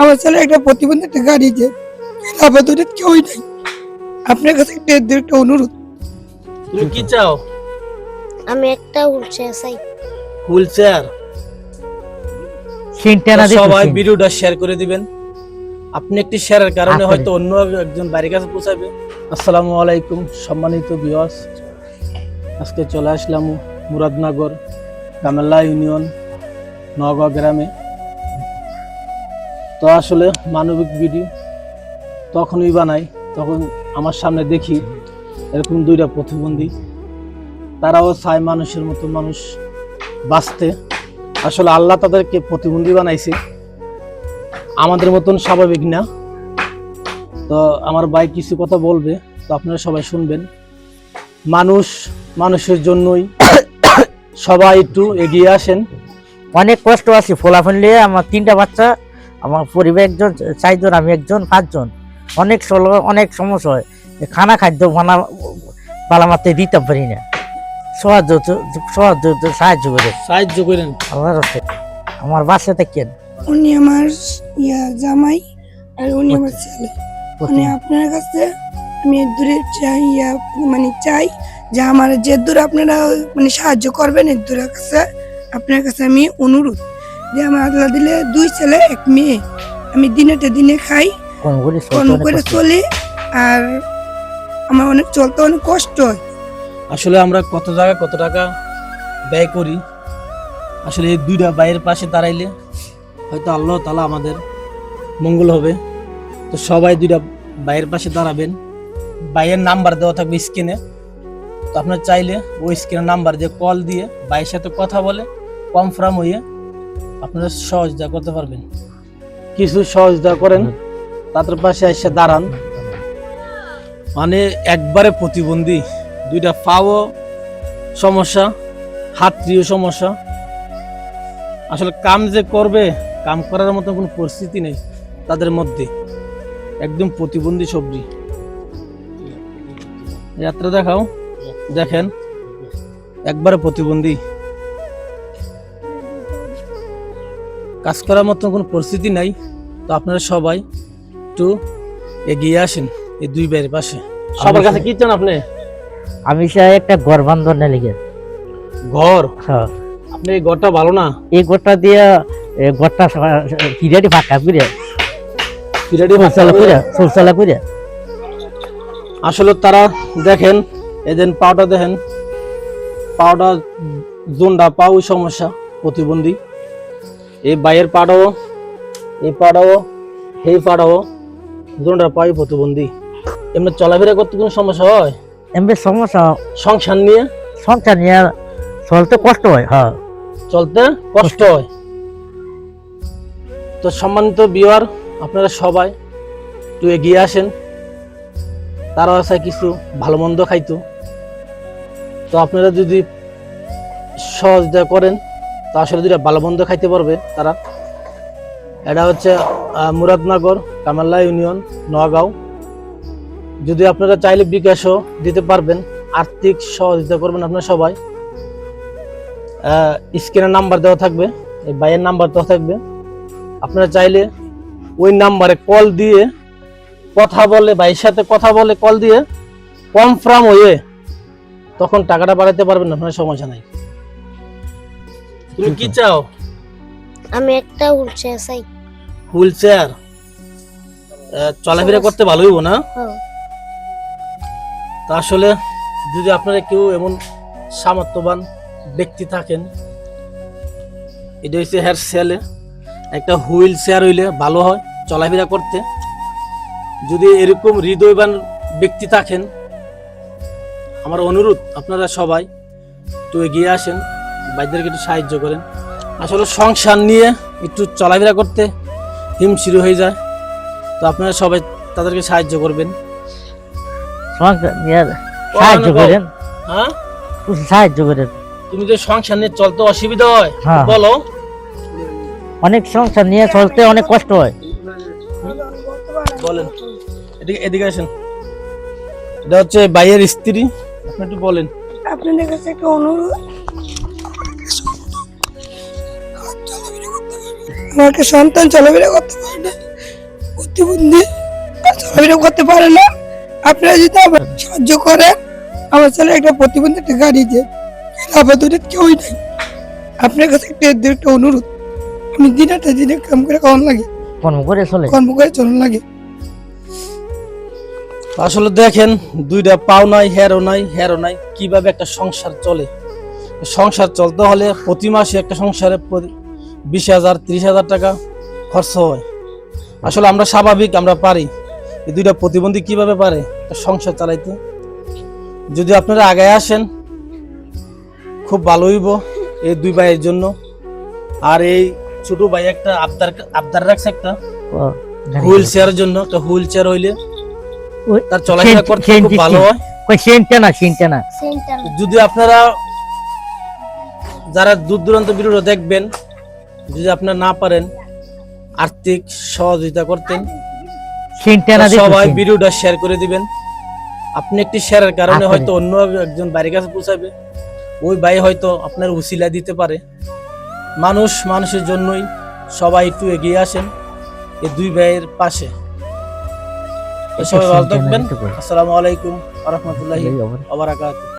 আমার ছেলে একটা প্রতিবন্ধী একটা গাড়ি যে আপাতত কেউই নাই। আপনার কাছে একটা একটা অনুরোধ। তুমি কি চাও? আমি একটা উঠছে চাই। হুইল চেয়ার সবাই। ভিডিওটা শেয়ার করে দিবেন। আপনি একটি শেয়ারের কারণে হয়তো অন্য একজন বাড়ির কাছে পৌঁছাবে। আসসালামু আলাইকুম সম্মানিত ভিউয়ার্স আজকে চলে আসলাম মুরাদনগর কামেল্লা ইউনিয়ন নগাঁও গ্রামে। তো আসলে মানবিক ভিডিও তখনই বানাই, তখন আমার সামনে দেখি এরকম দুইটা প্রতিবন্ধী। তারাও চায় মানুষের মতো মানুষ বাঁচতে। আসলে আল্লাহ তাদেরকে প্রতিবন্ধী বানাইছে। আমাদের মতন স্বাভাবিক না। তো আমার ভাই কিছু কথা বলবে, তো আপনারা সবাই শুনবেন। মানুষ মানুষের জন্যই সবাই একটু এগিয়ে আসেন। অনেক কষ্ট আছে, ফোলাফোন নিয়ে আমার তিনটা বাচ্চা আমার পরিবার একজন চারজন আমি একজন পাঁচজন। অনেক অনেক সমস্যা হয়। খানা খাদ্য বানা পালা মারতে দিতে পারি না। সাহায্য সাহায্য সাহায্য করে। সাহায্য করেন। আমার হচ্ছে আমার বাসাতে কেন উনি আমার ইয়া জামাই আর উনি আমার ছেলে। মানে আপনার কাছে আমি দূরে চাই ইয়া মানে চাই যে আমার যে দূর আপনারা মানে সাহায্য করবেন এর দূরের কাছে আপনার কাছে আমি অনুরোধ। যে আমার আল্লাহ দিলে দুই ছেলে এক মেয়ে। আমি দিনেতে দিনে খাই কোন কর্ম করে চলি আর আমার অনেক চলতে অনেক কষ্ট হয়। আসলে আমরা কত জায়গায় কত টাকা ব্যয় করি আসলে এই দুইটা বাইয়ের পাশে দাঁড়াইলে হয়তো আল্লাহ তালা আমাদের মঙ্গল হবে। তো সবাই দুইটা বাইয়ের পাশে দাঁড়াবেন। বাইয়ের নাম্বার দেওয়া থাকবে স্ক্রিনে। তো আপনার চাইলে ওই স্ক্রিনের নাম্বার দিয়ে কল দিয়ে বাইয়ের সাথে কথা বলে কনফার্ম হয়ে আপনারা সহজতা করতে পারবেন। কিছু সহজতা করেন তাদের পাশে এসে দাঁড়ান। মানে একবারে প্রতিবন্ধী দুইটা পাও সমস্যা হাতটিও সমস্যা। আসলে কাম যে করবে কাম করার মতো কোনো পরিস্থিতি নেই তাদের মধ্যে। একদম প্রতিবন্ধী সবজি। যাত্রা দেখাও দেখেন একবারে প্রতিবন্ধী। কাজ করার মতো কোনো পরিস্থিতি নাই। তো আপনারা সবাই একটু এগিয়ে আসেন এই দুই ভাইয়ের পাশে। সবার কাছে কি চান আপনি? আমি চাই একটা ঘর বান্ধব লিখে ঘর? হ্যাঁ। আপনি এই ঘরটা ভালো না? এই ঘরটা দিয়ে এ, ঘরটা কিরাটি ফাঁকা করে পিরাটি চৌচালা করে চৌচালা করে আসলে তারা দেখেন এদিন পাওটা দেখেন পাওটা জোনটা পাও সমস্যা প্রতিবন্ধী। এই বাইয়ের পাটাও এই পাটাও এই পাটাও জোনটা পাই প্রতিবন্ধী। এমনি চলাফেরা করতে কোনো সমস্যা হয়? এমনি সমস্যা। সংসার নিয়ে? সংসার নিয়ে চলতে কষ্ট হয় হ্যাঁ। চলতে কষ্ট হয়। তো সম্মানিত বিয়ার আপনারা সবাই একটু এগিয়ে আসেন। তারা আছে কিছু ভালো মন্দ খাইতো। তো আপনারা যদি সহযোগিতা করেন তো আসলে দুটা ভালো মন্দ খাইতে পারবে তারা। এটা হচ্ছে মুরাদনগর, কামাল্লা ইউনিয়ন, নগাঁও। যদি আপনারা চাইলে বিকাশও দিতে পারবেন, আর্থিক সহযোগিতা করবেন আপনারা সবাই। স্ক্রিনের নাম্বার দেওয়া থাকবে, এই বাইয়ের নাম্বার দেওয়া থাকবে। আপনারা চাইলে ওই নাম্বারে কল দিয়ে কথা বলে, ভাইয়ের সাথে কথা বলে কল দিয়ে কনফার্ম হয়ে তখন টাকাটা বাড়াতে পারবেন আপনার সমস্যা নাই। তুমি কি চাও? আমি একটা উঠছে চাই। Wheelchair? চলাফেরা করতে ভালো হইব না? হ্যাঁ। তা আসলে যদি আপনারা কেউ এমন সামর্থ্যবান ব্যক্তি থাকেন এটা হচ্ছে হেয়ার সেলে একটা হুইল চেয়ার হইলে ভালো হয় চলাফেরা করতে। যদি এরকম হৃদয়বান ব্যক্তি থাকেন আমার অনুরোধ আপনারা সবাই তো এগিয়ে আসেন। বাইদেরকে একটু সাহায্য করেন। আসলে সংসার নিয়ে একটু চলাফেরা করতে হিমশির হয়ে যায়। তো আপনারা সবাই তাদেরকে সাহায্য করবেন। সাহায্য করেন। হ্যাঁ? সাহায্য করেন। তুমি যে সংসার নিয়ে চলতে অসুবিধা হয় হ্যাঁ। বলো। অনেক সংসার নিয়ে চলতে অনেক কষ্ট হয়। বলেন। এদিকে এদিকে আসেন। এটা হচ্ছে বাইয়ের স্ত্রী। আপনি একটু বলেন। আপনাদের কাছে একটা অনুরোধ। আমার একটা সন্তান চলাফেরা করতে পারে না প্রতিবন্ধী আর চলাফেরা করতে পারে না। আপনারা যদি আমার সাহায্য করেন আমার ছেলে একটা প্রতিবন্ধী একটা গাড়ি দিয়ে আপাতত কেউই নাই? আপনার কাছে একটা একটা অনুরোধ আমি দিন একটা দিনে কাম করে খাওয়ান লাগে। কর্ম করে চলে। কর্ম করে চলন লাগে। আসলে দেখেন দুইটা পাও নাই হেরও নাই হেরও নাই কীভাবে একটা সংসার চলে। সংসার চলতে হলে প্রতি মাসে একটা সংসারে প্রতি- বিশ হাজার ত্রিশ হাজার টাকা খরচ হয়। আসলে আমরা স্বাভাবিক আমরা পারি। এই দুইটা প্রতিবন্ধী কীভাবে পারে? সংসার চালাইতে। যদি আপনারা আগে আসেন খুব ভালো হইব এই দুই ভাইয়ের জন্য। আর এই ছোট ভাই একটা আবদার আবদার রাখছে একটা। হুইল না। চেয়ারের জন্য একটা হুইল চেয়ার হইলে তার চলাফেরা করতে খুব ভালো হয়। যদি আপনারা যারা দূর দূরান্ত ভিডিও দেখবেন যদি আপনারা না পারেন আর্থিক সহযোগিতা করতেন সবাই ভিডিওটা শেয়ার করে দিবেন। আপনি একটি শেয়ারের কারণে হয়তো অন্য একজন বাড়ির কাছে পৌঁছাবে। ওই ভাই হয়তো আপনার উসিলা দিতে পারে। মানুষ মানুষের জন্যই সবাই একটু এগিয়ে আসেন এই দুই ভাইয়ের পাশে। সবাই ভালো থাকবেন। আসসালামু আলাইকুম আ রহমতুল্লাহি